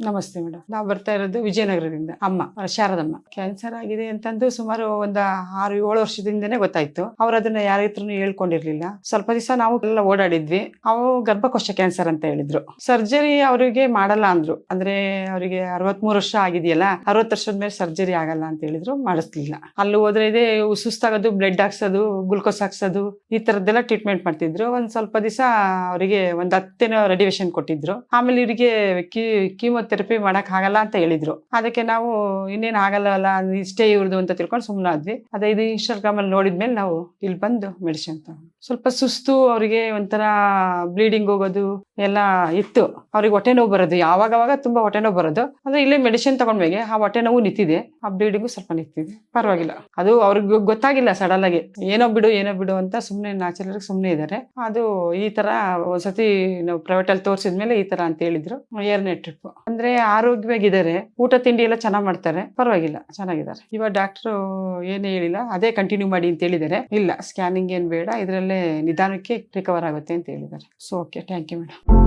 ನಮಸ್ತೆ ಮೇಡಮ್. ನಾವು ಬರ್ತಾ ಇರೋದು ವಿಜಯನಗರದಿಂದ. ಅಮ್ಮ, ಶಾರದಮ್ಮ. ಕ್ಯಾನ್ಸರ್ ಆಗಿದೆ ಅಂತಂದು ಸುಮಾರು ಒಂದು ಆರು, ಏಳು ವರ್ಷದಿಂದನೇ ಗೊತ್ತಾಯ್ತು. ಅವ್ರು ಅದನ್ನ ಯಾರ ಹತ್ರನು ಹೇಳ್ಕೊಂಡಿರ್ಲಿಲ್ಲ. ಸ್ವಲ್ಪ ದಿವಸ ನಾವು ಎಲ್ಲ ಓಡಾಡಿದ್ವಿ. ಅವು ಗರ್ಭಕೋಶ ಕ್ಯಾನ್ಸರ್ ಅಂತ ಹೇಳಿದ್ರು. ಸರ್ಜರಿ ಅವರಿಗೆ ಮಾಡಲ್ಲ ಅಂದ್ರು. ಅಂದ್ರೆ ಅವರಿಗೆ ಅರವತ್ಮೂರು ವರ್ಷ ಆಗಿದೆಯಲ್ಲ, ಅರವತ್ತು ವರ್ಷದ ಮೇಲೆ ಸರ್ಜರಿ ಆಗಲ್ಲ ಅಂತ ಹೇಳಿದ್ರು, ಮಾಡಿಸ್ಲಿಲ್ಲ. ಅಲ್ಲಿ ಹೋದ್ರೆ ಇದೆ ಸುಸ್ತಾಗೋದು ಬ್ಲಡ್ ಹಾಕ್ಸೋದು ಗ್ಲುಕೋಸ್ ಹಾಕ್ಸೋದು, ಈ ತರದ್ದೆಲ್ಲ ಟ್ರೀಟ್ಮೆಂಟ್ ಮಾಡ್ತಿದ್ರು. ಒಂದ್ ಸ್ವಲ್ಪ ದಿವಸ ಅವರಿಗೆ ಒಂದ್ ಹತ್ತೇನೋ ರೆಡಿವೇಶನ್ ಕೊಟ್ಟಿದ್ರು. ಆಮೇಲೆ ಇವರಿಗೆ ಕೀಮೋಥೆರಪಿ ಮಾಡಕ್ ಆಗಲ್ಲ ಅಂತ ಹೇಳಿದ್ರು. ಅದಕ್ಕೆ ನಾವು ಇನ್ನೇನ್ ಆಗಲ್ಲ ಅಲ್ಲ ಇಷ್ಟೇ ಇವ್ರದ್ದು ಅಂತ ತಿಳ್ಕೊಂಡು ಸುಮ್ಮನಾದ್ವಿ ಅದೇ ಇದು ಇನ್ಸ್ಟಾಗ್ರಾಮ್ ಅಲ್ಲಿ ನೋಡಿದ್ಮೇಲೆ ನಾವು ಇಲ್ಲಿ ಬಂದು ಮೆಡಿಸಿನ್ ತಗೊಂಡು ಸ್ವಲ್ಪ ಸುಸ್ತು, ಅವರಿಗೆ ಒಂಥರ ಬ್ಲೀಡಿಂಗ್ ಹೋಗೋದು ಎಲ್ಲ ಇತ್ತು. ಅವ್ರಿಗೆ ಹೊಟ್ಟೆ ನೋವು ಬರೋದು ಯಾವಾಗ ಅವಾಗ ತುಂಬಾ ಹೊಟ್ಟೆ ನೋವು ಬರೋದು. ಅಂದ್ರೆ ಇಲ್ಲೇ ಮೆಡಿಸಿನ್ ತಗೊಂಡ್ಮೇಲೆ ಆ ಹೊಟ್ಟೆ ನೋವು ನಿಂತಿದೆ. ಆ ಬ್ಲೀಡಿಂಗು ಸ್ವಲ್ಪ ನಿಂತಿದೆ. ಪರವಾಗಿಲ್ಲ. ಅದು ಅವ್ರಿಗೆ ಗೊತ್ತಾಗಿಲ್ಲ ಸಡನ್ ಆಗಿ. ಏನೋ ಬಿಡು ಏನೋ ಬಿಡು ಅಂತ ಸುಮ್ಮನೆ ನ್ಯಾಚುರಲ್ ಸುಮ್ಮನೆ ಇದ್ದಾರೆ ಅದು ಈ ತರ ಒಂದ್ಸತಿ ನಾವು ಪ್ರೈವೇಟ್ ಅಲ್ಲಿ ತೋರಿಸಿದ್ಮೇಲೆ ಈ ತರ ಅಂತ ಹೇಳಿದ್ರು. ಎರಡನೇ ಟ್ರಿಪ್ ಅಂದ್ರೆ ಆರೋಗ್ಯವಾಗಿದ್ದಾರೆ, ಊಟ ತಿಂಡಿ ಎಲ್ಲ ಚೆನ್ನಾಗಿ ಮಾಡ್ತಾರೆ, ಪರವಾಗಿಲ್ಲ, ಚೆನ್ನಾಗಿದ್ದಾರೆ. ಇವಾಗ ಡಾಕ್ಟರ್ ಏನು ಹೇಳಿಲ್ಲ, ಅದೇ ಕಂಟಿನ್ಯೂ ಮಾಡಿ ಅಂತ ಹೇಳಿದ್ದಾರೆ. ಇಲ್ಲ ಸ್ಕ್ಯಾನಿಂಗ್ ಏನ್ ಬೇಡ, ಇದರಲ್ಲೇ ನಿಧಾನಕ್ಕೆ ರಿಕವರ್ ಆಗುತ್ತೆ ಅಂತ ಹೇಳಿದ್ದಾರೆ. So okay thank you madam